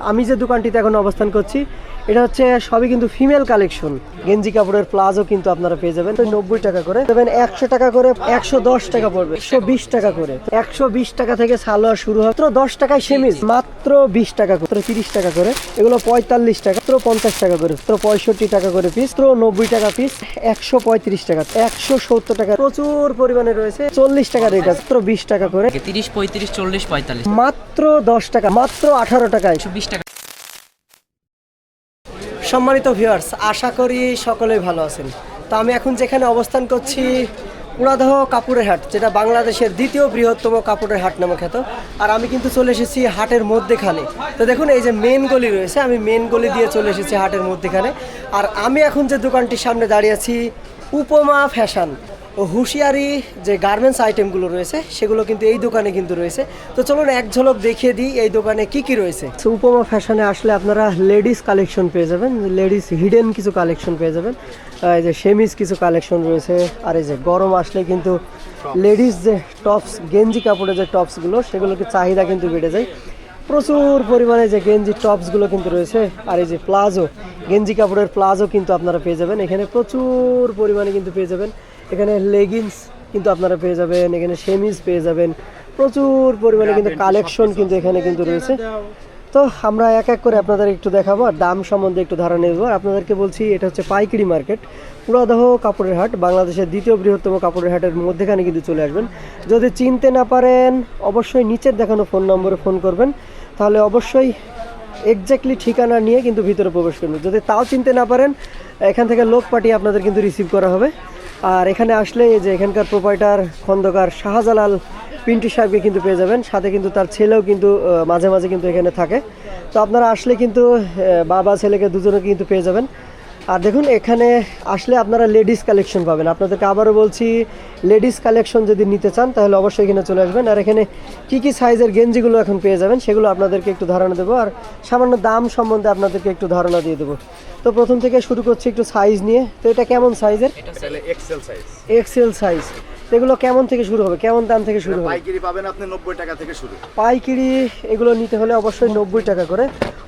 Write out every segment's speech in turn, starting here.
আমি যে দোকানটিতে এখন অবস্থান করছি এটা হচ্ছে সবই কিন্তু ফিমেল কালেকশন গেঞ্জি কাপড়ের প্লাজো কিন্তু আপনারা পেয়ে যাবেন। নব্বই টাকা করে। দেবেন একশো টাকা করে একশো দশ টাকা পড়বে। একশো বিশ টাকা করে। একশো বিশ টাকা থেকে সালোয়ার শুরু হয়। মাত্র দশ টাকায় সেমিজ। মাত্র বিশ টাকা করে। তিরিশ টাকা করে। এগুলো পঁয়তাল্লিশ টাকা। মাত্র পঞ্চাশ টাকা করে। মাত্র পঁয়ষট্টি টাকা করে পিস মাত্র নব্বই টাকা পিস একশো পঁয়ত্রিশ টাকা। একশো সত্তর টাকা। প্রচুর পরিমাণে রয়েছে। চল্লিশ টাকা রেট আছে। মাত্র বিশ টাকা করে। তিরিশ পঁয়ত্রিশ চল্লিশ পঁয়তাল্লিশ। মাত্র দশ টাকা। মাত্র আঠারো টাকায়। বিশ সম্মানিত ভিউয়ার্স আশা করি সকলেই ভালো আছেন। তো আমি এখন যেখানে অবস্থান করছি, পুরাদহ কাপড়ের হাট, যেটা বাংলাদেশের দ্বিতীয় বৃহত্তম কাপড়ের হাট নামে খ্যাত। আর আমি কিন্তু চলে এসেছি হাটের মধ্যেখানে। তো দেখুন, এই যে মেন গলি রয়েছে, আমি মেন গলি দিয়ে চলে এসেছি হাটের মধ্যেখানে। আর আমি এখন যে দোকানটির সামনে দাঁড়িয়ে আছি, উপমা ফ্যাশন হুঁশিয়ারি যে গার্মেন্টস আইটেমগুলো রয়েছে সেগুলো কিন্তু এই দোকানে কিন্তু রয়েছে। তো চলুন এক ঝলক দেখিয়ে দিই এই দোকানে কি কি রয়েছে। তো উপমা ফ্যাশনে আসলে আপনারা লেডিস কালেকশন পেয়ে যাবেন লেডিস হিডেন কিছু কালেকশন পেয়ে যাবেন। এই যে সেমিস কিছু কালেকশন রয়েছে আর এই যে গরম আসলে কিন্তু লেডিস যে টপস গেঞ্জি কাপড়ের যে টপসগুলো সেগুলোকে চাহিদা কিন্তু বেড়ে যায়। প্রচুর পরিমাণে যে গেঞ্জি টপসগুলো কিন্তু রয়েছে আর এই যে প্লাজো গেঞ্জি কাপড়ের প্লাজো কিন্তু আপনারা পেয়ে যাবেন। এখানে প্রচুর পরিমাণে কিন্তু পেয়ে যাবেন। এখানে লেগিংস কিন্তু আপনারা পেয়ে যাবেন এখানে সেমিজ পেয়ে যাবেন। প্রচুর পরিমাণে কিন্তু কালেকশন কিন্তু এখানে কিন্তু রয়েছে। তো আমরা এক এক করে আপনাদের একটু দেখাবো আর দাম সম্বন্ধে একটু ধারণা আর আপনাদেরকে বলছি এটা হচ্ছে পাইকারি মার্কেট পুরাদহ কাপড়ের হাট বাংলাদেশের দ্বিতীয় বৃহত্তম কাপড়ের হাটের মধ্যেখানে কিন্তু চলে আসবেন। যদি চিনতে না পারেন অবশ্যই নিচের দেখানো ফোন নম্বরে ফোন করবেন। তাহলে অবশ্যই এক্স্যাক্টলি ঠিকানা নিয়ে কিন্তু ভিতরে প্রবেশ করবেন। যদি তাও চিনতে না পারেন এখান থেকে লোক পাঠিয়ে আপনাদের কিন্তু রিসিভ করা হবে। আর এখানে আসলে যে এখানকার প্রোপাইটার খন্দকার শাহজালাল পিন্টু সাহেবকে কিন্তু পেয়ে যাবেন। সাথে কিন্তু তার ছেলেও কিন্তু মাঝে মাঝে কিন্তু এখানে থাকে। তো আপনারা আসলে কিন্তু বাবা, ছেলেকে দুজনে কিন্তু পেয়ে যাবেন। আর দেখুন এখানে আসলে আপনারা লেডিস কালেকশন পাবেন। আপনাদেরকে আবারও বলছি লেডিস কালেকশন যদি নিতে চান তাহলে অবশ্যই এখানে চলে আসবেন। আর এখানে কী কী সাইজের গেঞ্জিগুলো এখন পেয়ে যাবেন সেগুলো আপনাদেরকে একটু ধারণা দেবো। আর সামান্য দাম সম্বন্ধে আপনাদেরকে একটু ধারণা দিয়ে দেবো। তো প্রথম থেকে শুরু করছি একটু সাইজ নিয়ে। তো এটা কেমন সাইজের এক্সেল সাইজ এক্সেল সাইজ এগুলো কেমন থেকে শুরু হবে? কেমন দাম থেকে শুরু হবে? পাইকারি পাবেন আপনি নব্বই টাকা থেকে শুরু। পাইকারি এগুলো নিতে হলে অবশ্যই নব্বই টাকা করে।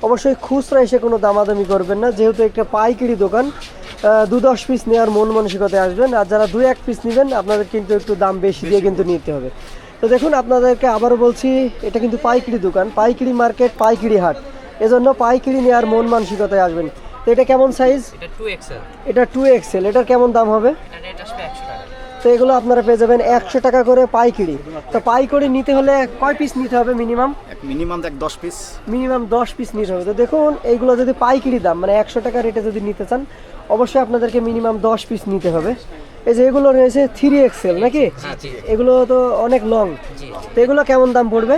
অবশ্যই খুচরা এসে কোনো দামাদামি করবেন না। যেহেতু একটা পাইকারি দোকান দু দশ পিস নেওয়ার মন মানসিকতায় আসবেন। আর যারা দুই এক পিস নেবেন আপনাদের কিন্তু একটু দাম বেশি দিয়ে কিন্তু নিতে হবে। তো দেখুন আপনাদেরকে আবারও বলছি এটা কিন্তু পাইকারি দোকান পাইকারি মার্কেট পাইকারি হাট। এজন্য পাইকারি নেওয়ার মন মানসিকতায় আসবেন। তো এটা কেমন সাইজ এটা টু এক্সেল এটা টু এক্সেল এটার কেমন দাম হবে? তো এগুলো আপনারা পেয়ে যাবেন একশো টাকা করে পাইকারি। তো পাইকারি নিতে হলে কয় পিস নিতে হবে মিনিমাম মিনিমাম এক দশ পিস মিনিমাম দশ পিস নিতে হবে। তো দেখুন এইগুলো যদি পাইকারি দাম মানে একশো টাকা রেটে যদি নিতে চান অবশ্যই আপনাদেরকে মিনিমাম দশ পিস নিতে হবে। এই যে এগুলো রয়েছে থ্রি এক্সেল নাকি? এগুলো তো অনেক লং তো এগুলো কেমন দাম পড়বে?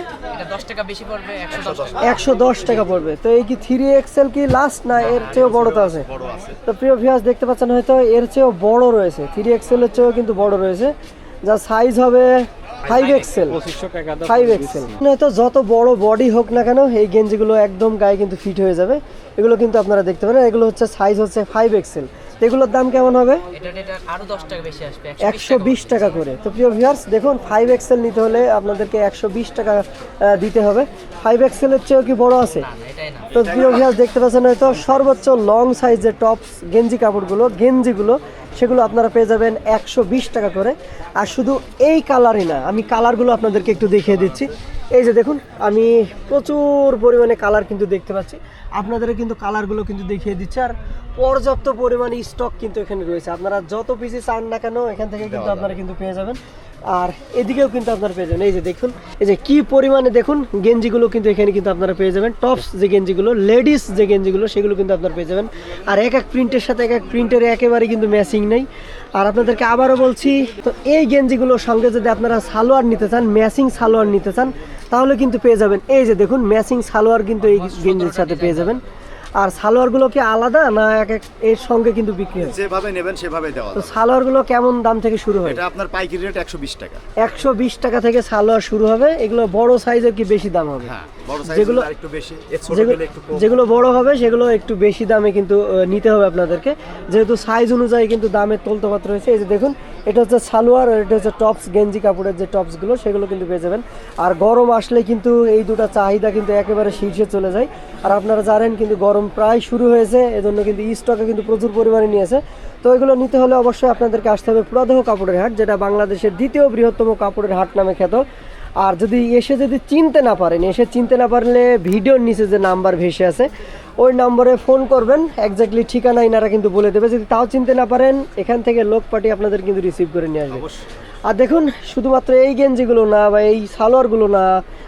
একশো দশ টাকা। একশো দশ টাকা পড়বে। তো এই কি থ্রি এক্সেল কি লাস্ট না এর চেয়েও বড় তো আছে? তো প্রিয় ভিউয়ার্স দেখতে পাচ্ছেন হয়তো এর চেয়েও বড় রয়েছে। থ্রি এক্সেলের চেয়েও কিন্তু বড় রয়েছে। যা সাইজ হবে ফাইভ এক্সেল ফাইভ এক্সেল হয়তো যত বড় বডি হোক না কেন এই গেঞ্জিগুলো একদম গায়ে কিন্তু ফিট হয়ে যাবে। এগুলো কিন্তু আপনারা দেখতে পারেন এগুলো হচ্ছে সাইজ হচ্ছে ফাইভ এক্সেল এগুলোর দাম কেমন হবে? এটা রেট আরও দশ টাকা বেশি আসবে একশো বিশ টাকা করে। তো প্রিয় ভিউয়ার্স দেখুন ফাইভ এক্সেল নিতে হলে আপনাদেরকে একশো বিশ টাকা দিতে হবে। ফাইভ এক্সেলের চেয়েও কি বড় আছে? না না, এটাই না। তো প্রিয় ভিউয়ার্স দেখতে পাচ্ছেন হয়তো সর্বোচ্চ লং সাইজের টপস গেঞ্জি কাপড়গুলো গেঞ্জিগুলো সেগুলো আপনারা পেয়ে যাবেন একশো বিশ টাকা করে। আর শুধু এই কালারই না, আমি কালারগুলো আপনাদেরকে একটু দেখিয়ে দিচ্ছি। এই যে দেখুন আমি প্রচুর পরিমাণে কালার কিন্তু দেখতে পাচ্ছি। আপনাদের কিন্তু কালারগুলো কিন্তু দেখিয়ে দিচ্ছে। আর পর্যাপ্ত পরিমাণে স্টক কিন্তু এখানে রয়েছে। আপনারা যত পিসি চান না কেন এখান থেকে কিন্তু আপনারা কিন্তু পেয়ে যাবেন। আর এদিকেও কিন্তু আপনারা পেয়ে যাবেন। এই যে দেখুন এই যে কি পরিমাণে দেখুন গেঞ্জিগুলো কিন্তু এখানে কিন্তু আপনারা পেয়ে যাবেন। টপস যে গেঞ্জিগুলো লেডিস যে গেঞ্জিগুলো সেগুলো কিন্তু আপনারা পেয়ে যাবেন। আর এক এক প্রিন্টের সাথে এক এক প্রিন্টের একেবারে কিন্তু ম্যাচিং নেই। আর আপনাদেরকে আবারও বলছি তো এই গেঞ্জিগুলোর সঙ্গে যদি আপনারা সালোয়ার নিতে চান ম্যাচিং সালোয়ার নিতে চান তাহলে কিন্তু পেয়ে যাবেন। এই যে দেখুন ম্যাচিং সালোয়ার কিন্তু এই গেঞ্জির সাথে পেয়ে যাবেন। আর সালোয়ারগুলো কি আলাদা না এক এক এর সঙ্গে কিন্তু বিক্রি হয়? যেভাবে নেবেন সেভাবে দেওয়া তো। সালোয়ারগুলো কেমন দাম থেকে শুরু হয়? এটা আপনার পাইকারি রেট একশো বিশ টাকা। একশো বিশ টাকা থেকে সালোয়ার শুরু হবে। এগুলো বড় সাইজের কি বেশি দাম হবে? হ্যাঁ বড় সাইজ যেগুলো- একটু বেশি। এর ছোট গেলে একটু কম। যেগুলো বড় হবে সেগুলো একটু বেশি দামে কিন্তু নিতে হবে আপনাদেরকে। যেহেতু সাইজ অনুযায়ী কিন্তু দামের তলতফাত রয়েছে। এই যে দেখুন এটা হচ্ছে সালোয়ার আর এটা হচ্ছে টপস, গেঞ্জি কাপড়ের যে টপসগুলো, সেগুলো কিন্তু পেয়ে যাবেন। আর গরম আসলে কিন্তু এই দুটো চাহিদা কিন্তু একেবারে শীর্ষে চলে যায়। আর আপনারা জানেন কিন্তু গরম প্রায় শুরু হয়েছে, এজন্য কিন্তু স্টকে কিন্তু প্রচুর পরিমাণে নিয়েছে। তো এগুলো নিতে হলে অবশ্যই আপনাদেরকে আসতে হবে পুরাদহ কাপড়ের হাট, যেটা বাংলাদেশের দ্বিতীয় বৃহত্তম কাপড়ের হাট নামে খ্যাত। আর যদি এসে যদি চিনতে না পারেন, এসে চিনতে না পারলে ভিডিওর নিচে যে নাম্বার ভেসে আছে ওই নম্বরে ফোন করবেন একজাক্টলি ঠিকানা ইনারা কিন্তু বলে দেবে। যদি তাও চিনতে না পারেন এখান থেকে লোক পার্টি আপনাদের কিন্তু রিসিভ করে নিয়ে আসবে। আর দেখুন শুধুমাত্র এই গেঞ্জিগুলো না বা এই সালোয়ারগুলো না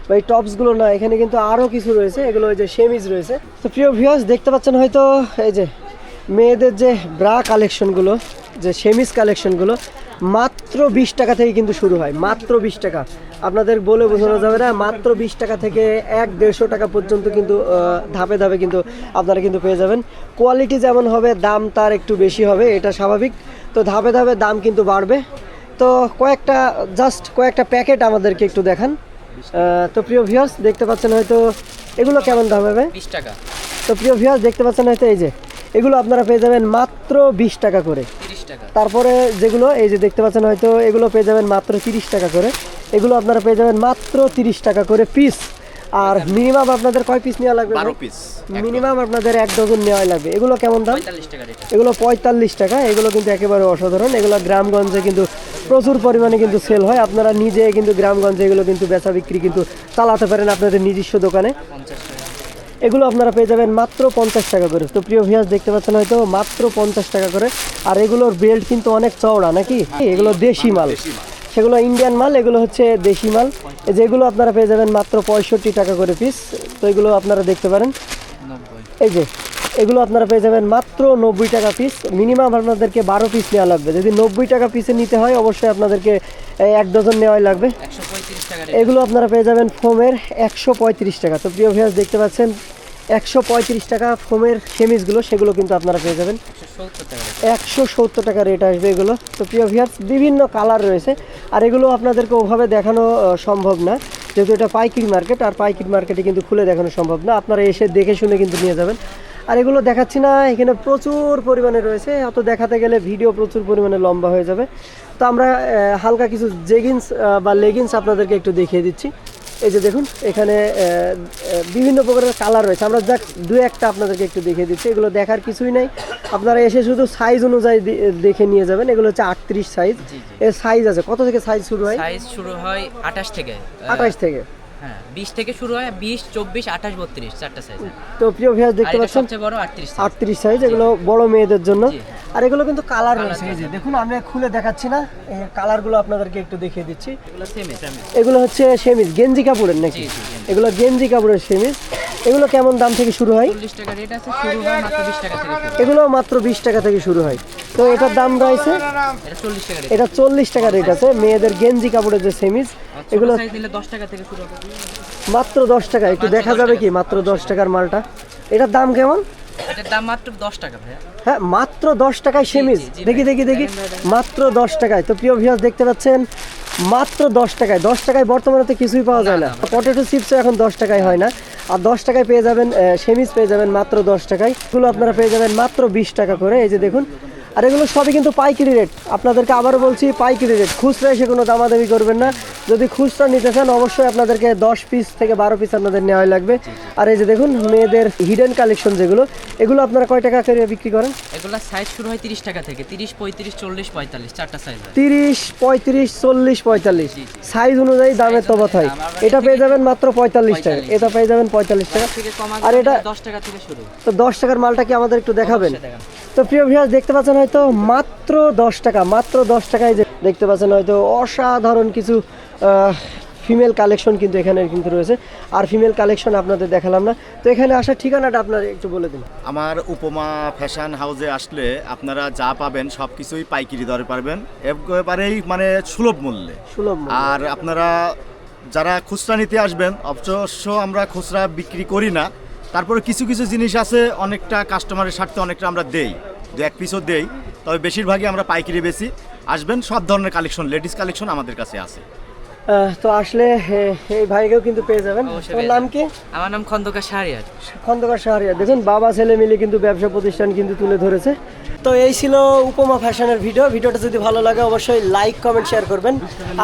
বা এই টপসগুলো না এখানে কিন্তু আরও কিছু রয়েছে। এগুলো ওই যে সেমিজ রয়েছে। তো প্রিয় ভিউয়ার্স দেখতে পাচ্ছেন হয়তো এই যে মেয়েদের যে ব্রা কালেকশনগুলো যে সেমিজ কালেকশনগুলো মাত্র বিশ টাকা থেকে কিন্তু শুরু হয় মাত্র বিশ টাকা। আপনাদের বলে বোঝানো যাবে না মাত্র বিশ টাকা থেকে এক দেড়শো টাকা পর্যন্ত কিন্তু ধাপে ধাপে কিন্তু আপনারা কিন্তু পেয়ে যাবেন। কোয়ালিটি যেমন হবে দাম তার একটু বেশি হবে এটা স্বাভাবিক। তো ধাপে ধাপে দাম কিন্তু বাড়বে। তো কয়েকটা জাস্ট কয়েকটা প্যাকেট আমাদেরকে একটু দেখান। তো প্রিয় ভিউয়ার্স দেখতে পাচ্ছেন হয়তো এগুলো কেমন দাম হবে? বিশ টাকা। তো প্রিয় ভিউয়ার্স দেখতে পাচ্ছেন হয়তো এই যে এগুলো আপনারা পেয়ে যাবেন মাত্র বিশ টাকা করে। তারপরে যেগুলো এই যে দেখতে পাচ্ছেন হয়তো এগুলো পেয়ে যাবেন মাত্র তিরিশ টাকা করে। এগুলো আপনারা পেয়ে যাবেন মাত্র তিরিশ টাকা করে পিস আর মিনিমাম আপনাদের কয় পিস নেওয়া লাগবে? বারো পিস মিনিমাম আপনাদের এক ডজন নেওয়াই লাগবে। এগুলো কেমন দাম? পঁয়তাল্লিশ টাকা এগুলো পঁয়তাল্লিশ টাকা এগুলো কিন্তু একেবারে অসাধারণ। এগুলো গ্রামগঞ্জে কিন্তু প্রচুর পরিমাণে কিন্তু সেল হয়। আপনারা নিজে কিন্তু গ্রামগঞ্জে এগুলো কিন্তু বেচা বিক্রি কিন্তু চালাতে পারেন আপনাদের নিজস্ব দোকানে। এগুলো আপনারা পেয়ে যাবেন মাত্র পঞ্চাশ টাকা করে। তো প্রিয় ভিয়াস দেখতে পাচ্ছেন হয়তো মাত্র পঞ্চাশ টাকা করে। আর এগুলোর বেল্ট কিন্তু অনেক চওড়া নাকি? এগুলো দেশি মাল। সেগুলো ইন্ডিয়ান মাল এগুলো হচ্ছে দেশি মাল। যেগুলো আপনারা পেয়ে যাবেন মাত্র পঁয়ষট্টি টাকা করে পিস তো এগুলো আপনারা দেখতে পারেন। এই যে এগুলো আপনারা পেয়ে যাবেন মাত্র নব্বই টাকা পিস মিনিমাম আপনাদেরকে বারো পিস নেওয়া লাগবে। যদি নব্বই টাকা পিসে নিতে হয় অবশ্যই আপনাদেরকে এক ডজন নেওয়াই লাগবে। এগুলো আপনারা পেয়ে যাবেন ফোমের একশো পঁয়ত্রিশ টাকা। তো প্রিয় ভিয়াস দেখতে পাচ্ছেন একশো পঁয়ত্রিশ টাকা ফোমের সেমিসগুলো সেগুলো কিন্তু আপনারা পেয়ে যাবেন। একশো সত্তর টাকা রেট আসবে এগুলো। তো প্রিয় ভিয়ার্স বিভিন্ন কালার রয়েছে। আর এগুলো আপনাদেরকে ওভাবে দেখানো সম্ভব না। যেহেতু এটা পাইকারি মার্কেট, আর পাইকারি মার্কেটে কিন্তু খুলে দেখানো সম্ভব না। আপনারা এসে দেখে শুনে কিন্তু নিয়ে যাবেন। আর এগুলো দেখাচ্ছি না, এখানে প্রচুর পরিমাণে রয়েছে। অত দেখাতে গেলে ভিডিও প্রচুর পরিমাণে লম্বা হয়ে যাবে। তো আমরা হালকা কিছু জেগিন্স বা লেগিংস আপনাদেরকে একটু দেখিয়ে দিচ্ছি। এই যে দেখুন এখানে বিভিন্ন প্রকারের কালার রয়েছে। আমরা যাক দু একটা আপনাদেরকে একটু দেখিয়ে দিচ্ছি। এগুলো দেখার কিছুই নাই। আপনারা এসে শুধু সাইজ অনুযায়ী দেখে নিয়ে যাবেন। এগুলো হচ্ছে আটত্রিশ সাইজ। এর সাইজ আছে। কত থেকে সাইজ শুরু হয়? সাইজ শুরু হয় আঠাশ থেকে। আঠাশ থেকে। হ্যাঁ বিশ থেকে শুরু হয় বিশ চব্বিশ আঠাশ বত্রিশ চারটা সাইজ তো প্রিয় ভিউয়ার্স দেখতে পাচ্ছেন সবচেয়ে বড় আটত্রিশ আটত্রিশ সাইজ এগুলো বড় মেয়েদের জন্য। হ্যাঁ। আর এগুলো কিন্তু কালার রয়েছে। এই যে দেখুন আমি খুলে দেখাচ্ছি না। এই কালারগুলো আপনাদেরকে একটু দেখিয়ে দিচ্ছি। এগুলো সেমে সেমে এগুলো হচ্ছে সেমিজ গেঞ্জি কাপড়ের নাকি। এগুলো গেঞ্জি কাপড়ের সেমিজ। এগুলো কেমন দাম থেকে শুরু হয়? চল্লিশ টাকা রেট আছে শুরু হয় মাত্র বিশ টাকা থেকে। এগুলো মাত্র বিশ টাকা থেকে শুরু হয়। তো এটার দাম রয়েছে এটা চল্লিশ টাকা রেট আছে। মেয়েদের গেঞ্জি কাপড়ের যে সেমিজ এগুলো মাত্র দশ টাকা। একটু দেখা যাবে কি? মাত্র দশ টাকার মালটা। এটার দাম কেমন? হ্যাঁ মাত্র দশ টাকায় সেমিজ। দেখি দেখি দেখি। মাত্র দশ টাকায়। তো প্রিয় ভিউয়ার্স দেখতে পাচ্ছেন মাত্র দশ টাকায়। দশ টাকায় বর্তমানে তো কিছুই পাওয়া যায় না। পটেটো চিপসও এখন দশ টাকায় হয় না। আর দশ টাকায় পেয়ে যাবেন সেমিজ পেয়ে যাবেন মাত্র দশ টাকায়। এগুলো আপনারা পেয়ে যাবেন মাত্র বিশ টাকা করে। এই যে দেখুন আর এগুলো সবই কিন্তু পাইকারি রেট আপনাদেরকে আবারও বলছি, পাইকারি রেট খুচরা এসে কোনো দামাদামি করবেন না। যদি খুচরা নিতে চান অবশ্যই আপনাদেরকে দশ পিস থেকে বারো পিস আপনাদের নেওয়াই লাগবে। আর এই যে দেখুন মেয়েদের হিডেন কালেকশন যেগুলো এগুলো আপনারা কয় টাকা করে বিক্রি করেন? এগুলা সাইজ শুরু হয় তিরিশ টাকা থেকে তিরিশ পঁয়ত্রিশ চল্লিশ পঁয়তাল্লিশ চারটা সাইজ তিরিশ পঁয়ত্রিশ চল্লিশ পঁয়তাল্লিশ। সাইজ অনুযায়ী দামের তফাৎ হয়। এটা পেয়ে যাবেন মাত্র পঁয়তাল্লিশ টাকা। এটা পেয়ে যাবেন পঁয়তাল্লিশ টাকা। আর এটা দশ টাকা থেকে শুরু। তো দশ টাকার মালটা কি আমাদের একটু দেখাবেন। তো প্রিয় ভিউয়ার্স দেখতে পাচ্ছেন হয়তো মাত্র দশ টাকা মাত্র দশ টাকায় যে দেখতে পাচ্ছেন হয়তো অসাধারণ কিছু ফিমেল কালেকশন কিন্তু এখানে কিন্তু রয়েছে। আর ফিমেল কালেকশন আপনাদের দেখালাম না। তো এখানে আসার ঠিকানাটা আপনার একটু বলে দিন। আমার উপমা ফ্যাশন হাউসে আসলে আপনারা যা পাবেন সব কিছুই পাইকারি দরে পারবেন। একেবারেই মানে সুলভ মূল্যে। সুলভ আর আপনারা যারা খুচরা নিতে আসবেন অবশ্য আমরা খুচরা বিক্রি করি না তারপরে কিছু কিছু জিনিস আছে অনেকটা কাস্টমারের স্বার্থে অনেকটা আমরা দেই দু এক পিসও দেই তবে বেশিরভাগই আমরা পাইকারি বেশি আসবেন সব ধরনের কালেকশন লেডিস কালেকশন আমাদের কাছে আছে। তো আসলে এই ভাইকেও কিন্তু পেয়ে যাবেন। তোমার নাম কি? আমার নাম খন্দকার শাহরিয়ার খন্দকার শাহরিয়া দেখুন বাবা ছেলে মিলে কিন্তু ব্যবসা প্রতিষ্ঠান কিন্তু তুলে ধরেছে। তো এই ছিল উপমা ফ্যাশনের ভিডিও। ভিডিওটা যদি ভালো লাগে অবশ্যই লাইক কমেন্ট শেয়ার করবেন।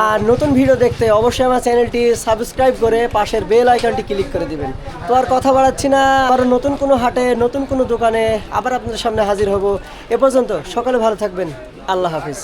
আর নতুন ভিডিও দেখতে অবশ্যই আমার চ্যানেলটি সাবস্ক্রাইব করে পাশের বেল আইকনটি ক্লিক করে দিবেন। তো আর কথা বাড়াচ্ছি না। আরও নতুন কোনো হাটে নতুন কোনো দোকানে আবার আপনাদের সামনে হাজির হব। এ পর্যন্ত সকালে ভালো থাকবেন। আল্লাহ হাফিজ।